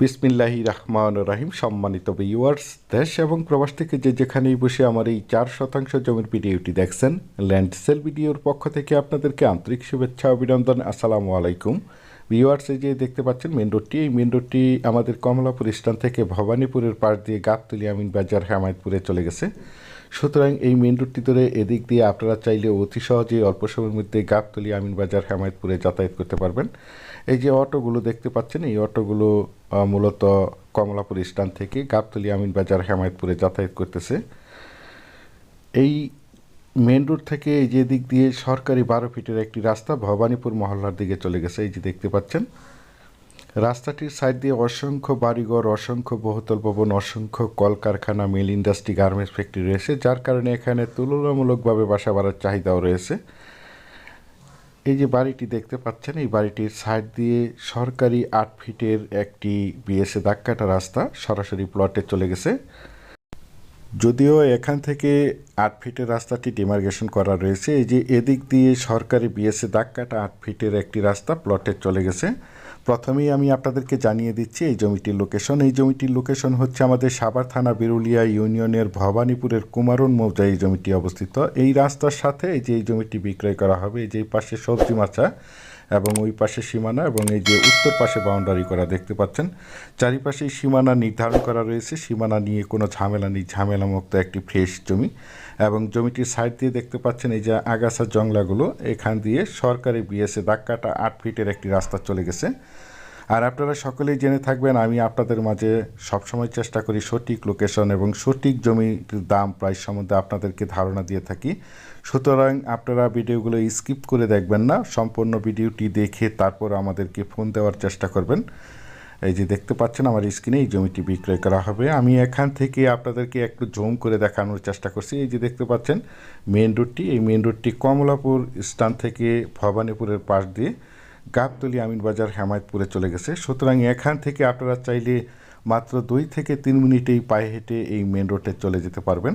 বিসমিল্লাহি রহমান রাহিম, সম্মানিত ভিউয়ার্স দেশ এবং প্রবাস থেকে যে যেখানেই বসে আমার এই চার শতাংশ জমির ভিডিওটি দেখছেন ল্যান্ড সেল ভিডিওর পক্ষ থেকে আপনাদেরকে আন্তরিক শুভেচ্ছা, অভিনন্দন, আসসালামু আলাইকুম। ভিউয়ার্স যে দেখতে পাচ্ছেন মেন রোডটি এই মেন রোডটি আমাদের কমলাপুর স্ট্যান্ড থেকে ভবানীপুরের পাশ দিয়ে গাবতলি আমিন বাজার, হেমায়তপুরে চলে গেছে। সুতরাং এই মেন রোডটি ধরে এদিক দিয়ে আপনারা চাইলে অতি সহজেই অল্প সময়ের মধ্যে গাবতলি আমিন বাজার, হেমায়তপুরে যাতায়াত করতে পারবেন। এই যে অটোগুলো দেখতে পাচ্ছেন, এই অটোগুলো মূলত কমলাপুর স্ট্যান্ড থেকে গাবতলি আমিন বাজার হেমায়তপুরে যাতায়াত করতেছে। এই মেন রোড থেকে এই যে দিক দিয়ে সরকারি বারো ফিটের একটি রাস্তা ভবানীপুর মহল্লার দিকে চলে গেছে, এই যে দেখতে পাচ্ছেন। রাস্তাটির সাইড দিয়ে অসংখ্য বাড়িঘর, অসংখ্য বহুতল ভবন, অসংখ্য কলকারখানা, মিল ইন্ডাস্ট্রি, গার্মেন্টস ফ্যাক্টরি রয়েছে, যার কারণে এখানে তুলনামূলকভাবে বাসা বাড়ার চাহিদাও রয়েছে। এই যে বাড়িটি দেখতে পাচ্ছেন, এই বাড়িটির সাইড দিয়ে সরকারি আট ফিটের একটি বিএসএ দাগকাটা রাস্তা সরাসরি প্লটে চলে গেছে। যদিও এখান থেকে আট ফিটের রাস্তাটি ডিমার্গেশন করা রয়েছে, এই যে এদিক দিয়ে সরকারি বিএসএ দাগ কাটা আট ফিটের একটি রাস্তা প্লটে চলে গেছে। প্রথমেই আমি আপনাদেরকে জানিয়ে দিচ্ছি এই জমিটির লোকেশন এই জমিটির লোকেশন হচ্ছে আমাদের সাবার থানা বিরুলিয়া ইউনিয়নের ভবানীপুরের কুমারন মৌজায় এই জমিটি অবস্থিত। এই রাস্তার সাথে এই যে এই জমিটি বিক্রয় করা হবে, এই যে পাশে সবজি মাচা এবং ওই পাশে সীমানা এবং এই যে উত্তর পাশে বাউন্ডারি করা দেখতে পাচ্ছেন চারিপাশেই সীমানা নির্ধারণ করা রয়েছে। সীমানা নিয়ে কোনো ঝামেলা নেই, ঝামেলামুক্ত একটি ফ্রেশ জমি এবং জমিটির সাইড দিয়ে দেখতে পাচ্ছেন এই যে আগাছা জংলাগুলো, এখান দিয়ে সরকারি বিএসএ দাগ কাটা আট ফিটের একটি রাস্তা চলে গেছে। আর আপনারা সকলেই জেনে থাকবেন, আমি আপনাদের মাঝে সবসময় চেষ্টা করি সঠিক লোকেশন এবং সঠিক জমির দাম প্রাইস সম্বন্ধে আপনাদেরকে ধারণা দিয়ে থাকি। সুতরাং আপনারা ভিডিওগুলো স্কিপ করে দেখবেন না, সম্পূর্ণ ভিডিওটি দেখে তারপর আমাদেরকে ফোন দেওয়ার চেষ্টা করবেন। এই যে দেখতে পাচ্ছেন, আমার স্ক্রিনে এই জমিটি বিক্রয় করা হবে। আমি এখান থেকে আপনাদেরকে একটু জুম করে দেখানোর চেষ্টা করছি। এই যে দেখতে পাচ্ছেন মেন রোডটি এই মেন রোডটি কমলাপুর স্থান থেকে ভবানীপুরের পাশ দিয়ে গাবতলি আমিন বাজার হেমায়তপুরে চলে গেছে। সুতরাং এখান থেকে আপনারা চাইলে মাত্র দুই থেকে তিন মিনিটেই পায়ে হেঁটে এই মেন রোডে চলে যেতে পারবেন।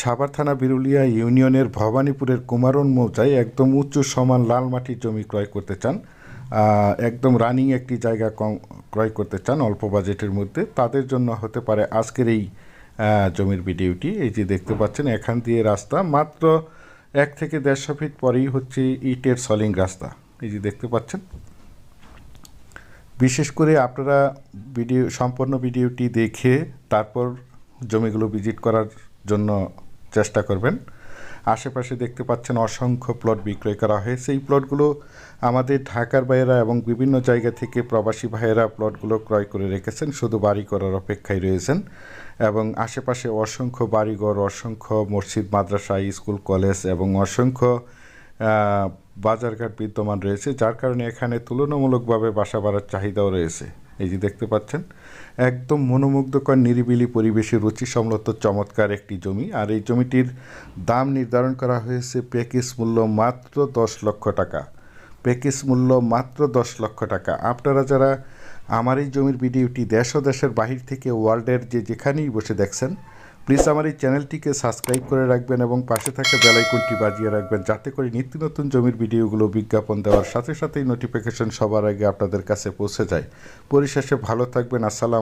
সাভার থানা বিরুলিয়া ইউনিয়নের ভবানীপুরের কুমারন মৌজায় একদম উঁচু সমান লাল মাটির জমি ক্রয় করতে চান একদম রানিং একটি জায়গা কম ক্রয় করতে চান অল্প বাজেটের মধ্যে। তাদের জন্য হতে পারে আজকের এই জমির ভিডিওটি। এই যে দেখতে পাচ্ছেন, এখান দিয়ে রাস্তা মাত্র এক থেকে দেড়শো ফিট পরেই হচ্ছে ইটের সলিং রাস্তা। এই যে দেখতে পাচ্ছেন। বিশেষ করে আপনারা ভিডিও সম্পূর্ণ ভিডিওটি দেখে তারপর জমিগুলো ভিজিট করার জন্য চেষ্টা করবেন। আশেপাশে দেখতে পাচ্ছেন অসংখ্য প্লট বিক্রয় করা হয়েছে। এই প্লটগুলো আমাদের ঢাকার ভাইয়েরা এবং বিভিন্ন জায়গা থেকে প্রবাসী ভাইয়েরা প্লটগুলো ক্রয় করে রেখেছেন। শুধু বাড়ি করার অপেক্ষায় রয়েছেন এবং আশেপাশে অসংখ্য বাড়িঘর, অসংখ্য মসজিদ, মাদ্রাসা, স্কুল, কলেজ এবং অসংখ্য বাজারঘাট বিদ্যমান রয়েছে, যার কারণে এখানে তুলনামূলকভাবে বাসা বাড়ার চাহিদাও রয়েছে। এই যে দেখতে পাচ্ছেন, একদম মনোমুগ্ধকর, নিরিবিলি পরিবেশে রুচি সমলত চমৎকার একটি জমি। আর এই জমিটির দাম নির্ধারণ করা হয়েছে প্যাকেজ মূল্য মাত্র দশ লক্ষ টাকা। প্যাকেজ মূল্য মাত্র দশ লক্ষ টাকা। আপনারা যারা আমার এই জমির ভিডিওটি দেশ ও দেশের বাহির থেকে, ওয়ার্ল্ডের যে যেখানেই বসে দেখছেন প্লিজ আমার এই চ্যানেলটিকে সাবস্ক্রাইব করে রাখবেন এবং পাশে থাকা বেলাইকনটি বাজিয়ে রাখবেন যাতে করে নিত্য নতুন জমির ভিডিওগুলো বিজ্ঞাপন দেওয়ার সাথে সাথেই নোটিফিকেশন সবার আগে আপনাদের কাছে পৌঁছে যায়। পরিশেষে ভালো থাকবেন। আসসালাম